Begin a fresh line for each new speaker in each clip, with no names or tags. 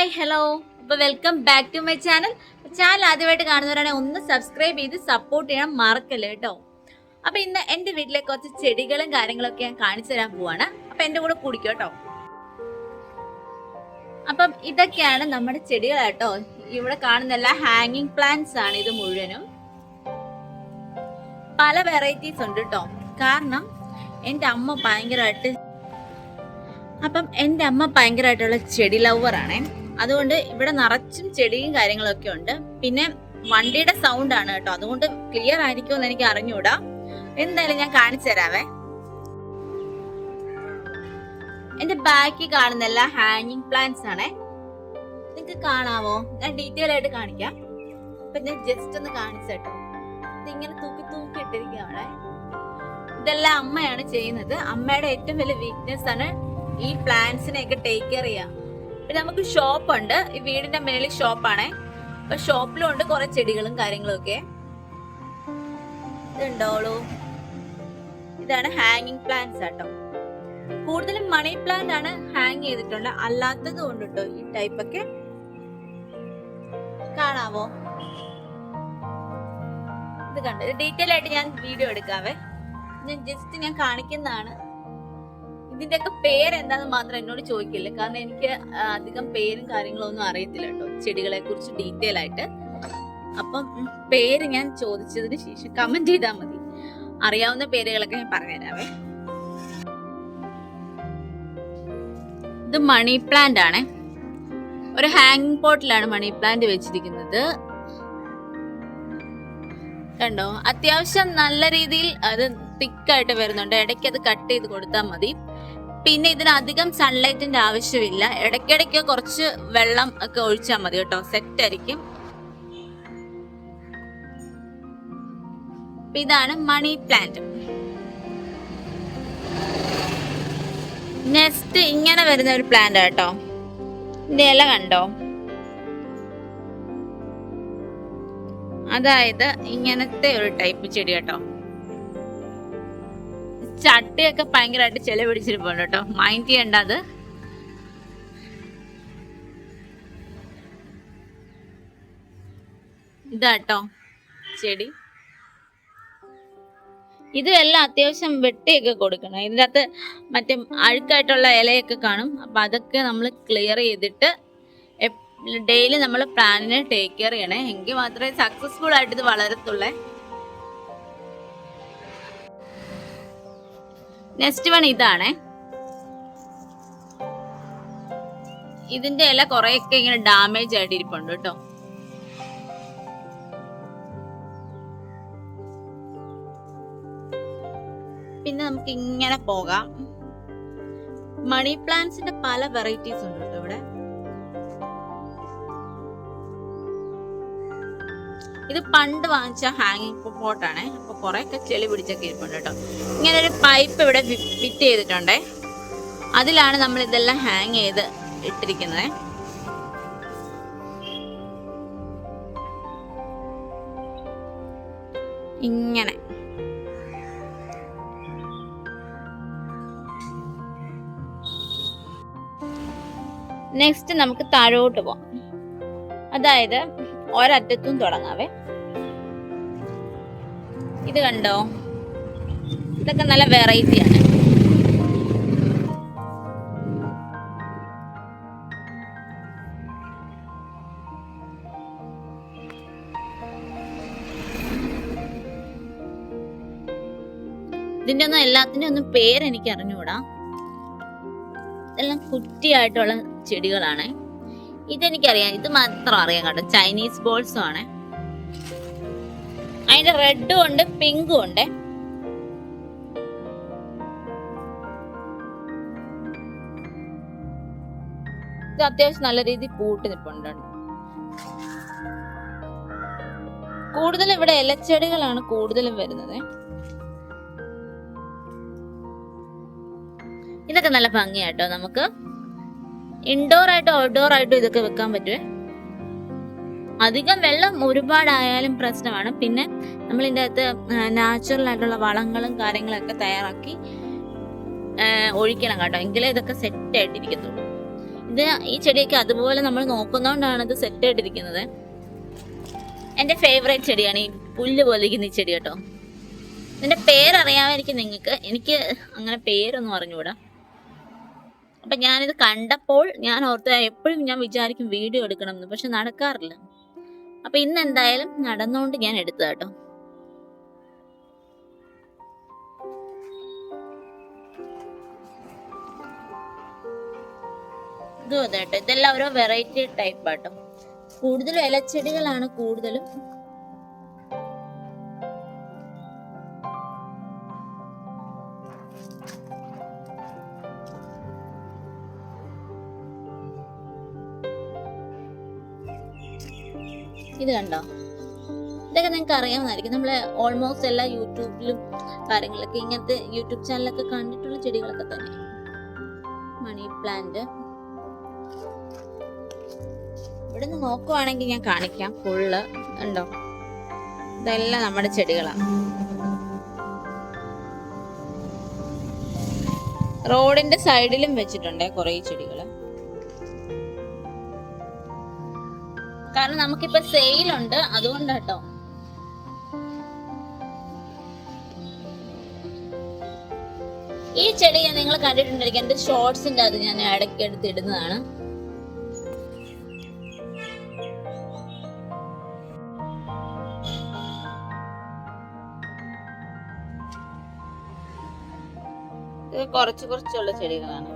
Hi hello അപ്പൊ welcome back to my channel channel ആദ്യമായിട്ട് കാണുന്നവരാണെങ്കിൽ ഒന്ന് സബ്സ്ക്രൈബ് ചെയ്ത് സപ്പോർട്ട് ചെയ്യാൻ മറക്കല്ലേ കേട്ടോ. അപ്പൊ ഇന്ന് എന്റെ വീട്ടിലെ കുറച്ച് ചെടികളും കാര്യങ്ങളൊക്കെ ഞാൻ കാണിച്ചു തരാൻ പോവാണ്. അപ്പൊ എന്റെ കൂടെ കുടിക്കും കേട്ടോ. അപ്പം ഇതൊക്കെയാണ് നമ്മുടെ ചെടികൾ കേട്ടോ. ഇവിടെ കാണുന്ന എല്ലാ ഹാങ്ങിങ് പ്ലാന്റ്സ് ആണ് ഇത് മുഴുവനും. പല വെറൈറ്റീസ് ഉണ്ട് കേട്ടോ. കാരണം എന്റെ അമ്മ ഭയങ്കരമായിട്ട് അപ്പം എന്റെ അമ്മ ഭയങ്കരമായിട്ടുള്ള ചെടി ലവറാണേ അതുകൊണ്ട് ഇവിടെ നിറച്ചും ചെടിയും കാര്യങ്ങളൊക്കെ ഉണ്ട്. പിന്നെ വണ്ടിയുടെ സൗണ്ട് ആണ് കേട്ടോ. അതുകൊണ്ട് ക്ലിയർ ആയിരിക്കുമെന്ന് എനിക്ക് അറിഞ്ഞൂടാ. എന്തായാലും ഞാൻ കാണിച്ചു തരാവേ. എന്റെ ബാക്കി കാണുന്ന എല്ലാ ഹാങ്ങിങ് പ്ലാന്റ്സ് ആണേ. നിങ്ങൾക്ക് കാണാവോ? ഞാൻ ഡീറ്റെയിൽ ആയിട്ട് കാണിക്കാം. അപ്പൊ ഞാൻ ജസ്റ്റ് ഒന്ന് കാണിച്ചേട്ടോ ഇതിങ്ങനെ തൂക്കി തൂക്കി ഇട്ടിരിക്കുകയാണ് ഇതെല്ലാം അമ്മയാണ് ചെയ്യുന്നത്. അമ്മയുടെ ഏറ്റവും വലിയ വീക്ക്നെസ് ആണ് ഈ പ്ലാന്റ്സിനെയൊക്കെ ടേക്ക് കെയർ ചെയ്യാം പിന്നെ നമുക്ക് ഷോപ്പ് ഉണ്ട്. ഈ വീടിന്റെ മേളിൽ ഷോപ്പാണേ അപ്പൊ ഷോപ്പിലും ഉണ്ട് കുറെ ചെടികളും കാര്യങ്ങളും ഒക്കെ ഇതുണ്ടോളൂ. ഇതാണ് ഹാങ്ങിങ് പ്ലാന്റ്സ് ആട്ടോ. കൂടുതലും മണി പ്ലാന്റ് ആണ് ഹാങ് ചെയ്തിട്ടുണ്ട്. അല്ലാത്തത് കൊണ്ട് കേട്ടോ ഈ ടൈപ്പ് ഒക്കെ. കാണാവോ? ഇത് കണ്ടോ? ഡീറ്റെയിൽ ആയിട്ട് ഞാൻ വീഡിയോ എടുക്കാവേ. ഞാൻ ജസ്റ്റ് ഞാൻ കാണിക്കുന്നതാണ്. ഇതിന്റെ ഒക്കെ പേര് എന്താന്ന് മാത്രം എന്നോട് ചോദിക്കില്ല. കാരണം എനിക്ക് അധികം പേരും കാര്യങ്ങളും ഒന്നും അറിയത്തില്ല കേട്ടോ. ചെടികളെ കുറിച്ച് ഡീറ്റെയിൽ ആയിട്ട്. അപ്പം പേര് ഞാൻ ചോദിച്ചതിന് ശേഷം കമന്റ് ചെയ്താൽ മതി. അറിയാവുന്ന പേരുകളൊക്കെ ഞാൻ പറഞ്ഞുതരാവേ. ഇത് മണി പ്ലാന്റ് ആണ്. ഒരു ഹാങ്ങിങ് പോട്ടിലാണ് മണി പ്ലാന്റ് വെച്ചിരിക്കുന്നത്. കണ്ടോ? അത്യാവശ്യം നല്ല രീതിയിൽ അത് തിക്കായിട്ട് വരുന്നുണ്ട്. ഇടയ്ക്ക് അത് കട്ട് ചെയ്ത് കൊടുത്താൽ മതി. പിന്നെ ഇതിന് അധികം സൺലൈറ്റിന്റെ ആവശ്യമില്ല. ഇടയ്ക്കിടയ്ക്ക് കുറച്ച് വെള്ളം ഒക്കെ ഒഴിച്ചാൽ മതി കേട്ടോ. സെറ്റ് ആയിരിക്കും. ഇതാണ് മണി പ്ലാന്റ് നെക്സ്റ്റ് ഇങ്ങനെ വരുന്ന ഒരു പ്ലാന്റ് കേട്ടോ. ഇല കണ്ടോ? അതായത് ഇങ്ങനത്തെ ഒരു ടൈപ്പ് ചെടി കേട്ടോ. ചട്ടിയൊക്കെ ഭയങ്കരമായിട്ട് ചെല പിടിച്ചിരിപ്പുണ്ട് കേട്ടോ. മൈൻഡ് ചെയ്യണ്ട അത്. ഇതാട്ടോ ചെടി. ഇതെല്ലാം അത്യാവശ്യം വെട്ടിയൊക്കെ കൊടുക്കണം. ഇതിന്റെ അകത്ത് മറ്റേ അഴുക്കായിട്ടുള്ള ഇലയൊക്കെ കാണും. അപ്പം അതൊക്കെ നമ്മൾ ക്ലിയർ ചെയ്തിട്ട് ഡെയിലി നമ്മൾ പ്ലാനിനെ ടേക്ക് കെയർ ചെയ്യണേ. എങ്കിൽ മാത്രമേ സക്സസ്ഫുൾ ആയിട്ട് ഇത് വളരത്തുള്ളേ. നെക്സ്റ്റ് വൺ ഇതാണ്. ഇതിന്റെ ഇല കുറെയൊക്കെ ഇങ്ങനെ ഡാമേജ് ആയിട്ട് ഇരിപ്പുണ്ട് കേട്ടോ. പിന്നെ നമുക്ക് ഇങ്ങനെ പോകാം. മണി പ്ലാന്റ്സിന്റെ പല വെറൈറ്റീസ് ഉണ്ട് കേട്ടോ ഇവിടെ. ഇത് പണ്ട് വാങ്ങിച്ച ഹാങ്ങിങ് പോട്ടാണ് അപ്പൊ കുറെയൊക്കെ ചെളി പിടിച്ചൊക്കെ ഇരിപ്പുണ്ട് കേട്ടോ. ഇങ്ങനെ ഒരു പൈപ്പ് ഇവിടെ ഫിറ്റ് ചെയ്തിട്ടുണ്ടേ. അതിലാണ് നമ്മൾ ഇതെല്ലാം ഹാങ് ചെയ്ത് ഇട്ടിരിക്കുന്നത്. ഇങ്ങനെ. നെക്സ്റ്റ് നമുക്ക് താഴോട്ട് പോവാം. അതായത് ഒരറ്റത്തും തുടങ്ങാവേ. ഇത് കണ്ടോ? ഇതൊക്കെ നല്ല വെറൈറ്റിയാണ് ഇതിന്റെ ഒന്നും എല്ലാത്തിന്റെ ഒന്നും പേരെനിക്ക് അറിഞ്ഞുകൂടാ ഇതെല്ലാം കുറ്റിയായിട്ടുള്ള ചെടികളാണ്. ഇതെനിക്കറിയാം. ഇത് മാത്രം അറിയാം കേട്ടോ. ചൈനീസ് ബോൾസും ആണ്. അതിന്റെ റെഡും ഉണ്ട് പിങ്കും ഉണ്ട്. ഇത് അത്യാവശ്യം നല്ല രീതിയിൽ കൂട്ടി. നിൽപ്പുണ്ട് കൂടുതലും ഇവിടെ ഇലച്ചെടികളാണ് കൂടുതലും വരുന്നത്. ഇതൊക്കെ നല്ല ഭംഗിയാട്ടോ നമുക്ക്. ഇൻഡോർ ആയിട്ടോ ഔട്ട്ഡോർ ആയിട്ടോ ഇതൊക്കെ വെക്കാൻ പറ്റുമേ അധികം വെള്ളം ഒരുപാടായാലും പ്രശ്നമാണ്. പിന്നെ നമ്മൾ ഇതിന്റെ അകത്ത് നാച്ചുറൽ ആയിട്ടുള്ള വളങ്ങളും കാര്യങ്ങളൊക്കെ തയ്യാറാക്കി ഒഴിക്കണം കേട്ടോ. എങ്കിലേ ഇതൊക്കെ സെറ്റ് ആയിട്ടിരിക്കത്തുള്ളൂ. ഇത് ഈ ചെടിയൊക്കെ അതുപോലെ നമ്മൾ നോക്കുന്നതുകൊണ്ടാണ് ഇത് സെറ്റ് ആയിട്ടിരിക്കുന്നത്. എന്റെ ഫേവറേറ്റ് ചെടിയാണ് ഈ പുല്ല് പോലെ ഇരിക്കുന്ന ഈ ചെടി കേട്ടോ. ഇതിന്റെ പേരറിയാമായിരിക്കും നിങ്ങൾക്ക്. എനിക്ക് അങ്ങനെ പേരൊന്നും അറിഞ്ഞുകൂടാ. അപ്പം ഞാനിത് കണ്ടപ്പോൾ ഞാൻ ഓർത്ത് എപ്പോഴും ഞാൻ വിചാരിക്കും വീഡിയോ എടുക്കണം എന്ന് പക്ഷെ നടക്കാറില്ല. അപ്പം ഇന്ന് എന്തായാലും നടന്നുകൊണ്ട് ഞാൻ എടുത്തു കേട്ടോ ഇതും അതെ കേട്ടോ ഇതെല്ലാം ഓരോ വെറൈറ്റി ടൈപ്പ് ആട്ടോ. കൂടുതലും ഇലച്ചെടികളാണ് കൂടുതലും ഇത് കണ്ടോ? ഇതൊക്കെ നിങ്ങൾക്ക് അറിയാവുന്നതായിരിക്കും. നമ്മൾ ഓൾമോസ്റ്റ് എല്ലാ യൂട്യൂബിലും കാര്യങ്ങളൊക്കെ ഇങ്ങനത്തെ യൂട്യൂബ് ചാനലൊക്കെ കണ്ടിട്ടുള്ള ചെടികളൊക്കെ തന്നെ. മണി പ്ലാന്റ് ഇവിടെ നിന്ന് നോക്കുവാണെങ്കിൽ ഞാൻ കാണിക്കാം. ഫുള്ള് ഉണ്ടോ? ഇതെല്ലാം നമ്മുടെ ചെടികളാണ് റോഡിന്റെ സൈഡിലും വെച്ചിട്ടുണ്ട് കുറേ ചെടികൾ കാരണം നമുക്കിപ്പോ സെയിലുണ്ട് അതുകൊണ്ടാട്ടോ ഈ ചെടി ഞാൻ നിങ്ങൾ കണ്ടിട്ടുണ്ടായിരിക്കും. എന്റെ ഷോർട്സിന്റെ അത് ഞാൻ ഇടയ്ക്ക് എടുത്തിടുന്നതാണ് കുറച്ച് കുറച്ചുള്ള ചെടികളാണ്.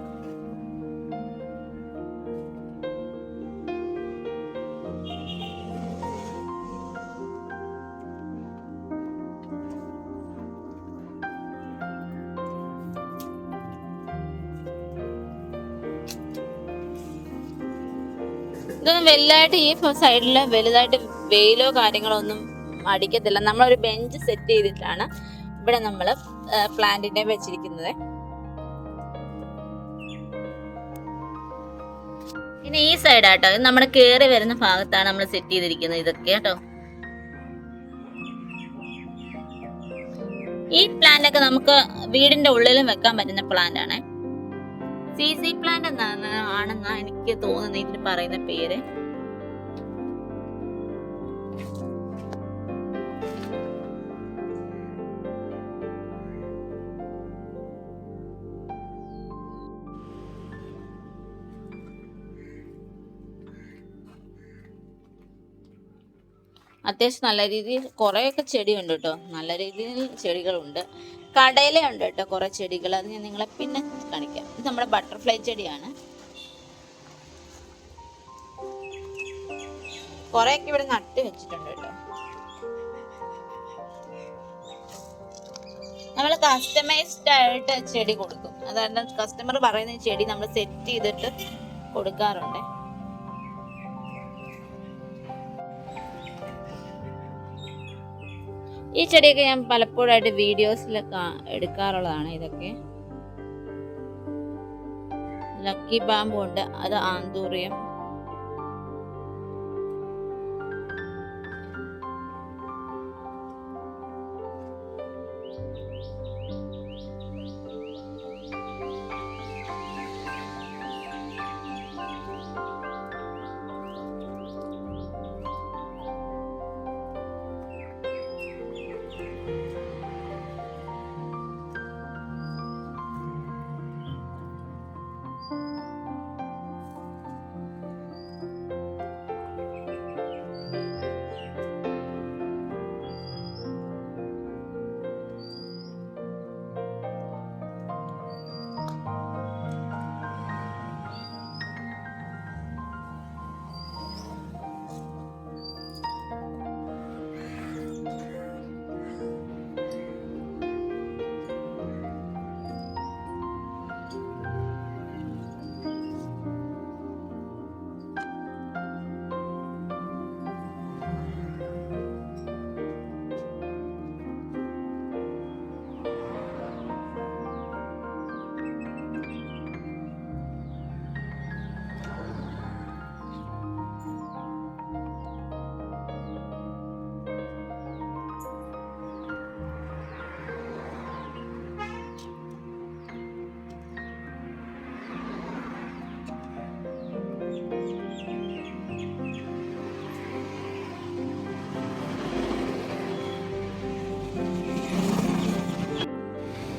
ഇതൊന്നും വലുതായിട്ട് ഈ സൈഡിൽ വലുതായിട്ട് വെയിലോ കാര്യങ്ങളോ ഒന്നും അടിക്കത്തില്ല. നമ്മളൊരു ബെഞ്ച് സെറ്റ് ചെയ്തിട്ടാണ് ഇവിടെ നമ്മൾ പ്ലാന്റിനെ വെച്ചിരിക്കുന്നത്. പിന്നെ ഈ സൈഡ് ആട്ടോ ഇത് നമ്മുടെ കേറി വരുന്ന ഭാഗത്താണ് നമ്മൾ സെറ്റ് ചെയ്തിരിക്കുന്നത് ഇതൊക്കെ കേട്ടോ. ഈ പ്ലാന്റ് ഒക്കെ നമുക്ക് വീടിന്റെ ഉള്ളിലും വെക്കാൻ പറ്റുന്ന പ്ലാന്റ് ആണ് സി സി പ്ലാന്റ് എന്നാണ് ആണെന്നാ എനിക്ക് തോന്നുന്നത് ഇതിന് പറയുന്ന പേര്. അത്യാവശ്യം നല്ല രീതിയിൽ കുറേയൊക്കെ ചെടിയുണ്ട് കേട്ടോ. നല്ല രീതിയിൽ ചെടികളുണ്ട്. കടയിലുണ്ട് കേട്ടോ കുറേ ചെടികൾ. അത് ഞാൻ നിങ്ങളെ പിന്നെ കാണിക്കാം. ഇത് നമ്മുടെ ബട്ടർഫ്ലൈ ചെടിയാണ്. കുറേയൊക്കെ ഇവിടെ നട്ട് വെച്ചിട്ടുണ്ട് കേട്ടോ. നമ്മൾ കസ്റ്റമൈസ്ഡ് ആയിട്ട് ചെടി കൊടുക്കും. അതായത് കസ്റ്റമർ പറയുന്ന ചെടി നമ്മൾ സെറ്റ് ചെയ്തിട്ട് കൊടുക്കാറുണ്ട്. ഈ ചെടിയൊക്കെ ഞാൻ പലപ്പോഴായിട്ട് വീഡിയോസിലൊക്കെ എടുക്കാറുള്ളതാണ് ഇതൊക്കെ. ലക്കി ബാമ്പുണ്ട് അത് ആന്തൂറിയം.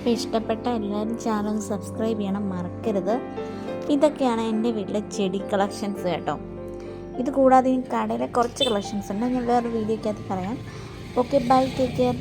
അപ്പോൾ ഇഷ്ടപ്പെട്ട എല്ലാവരും ചാനൽ സബ്സ്ക്രൈബ് ചെയ്യണം മറക്കരുത്. ഇതൊക്കെയാണ് എന്റെ വീട്ടിലെ ചെടി കളക്ഷൻസ് കേട്ടോ. ഇത് കൂടാതെ ഈ കടയിലെ കുറച്ച് കളക്ഷൻസ് ഉണ്ട്. ഞാൻ വേറൊരു വീഡിയോയ്ക്കകത്ത് പറയാം. Okay bye take care.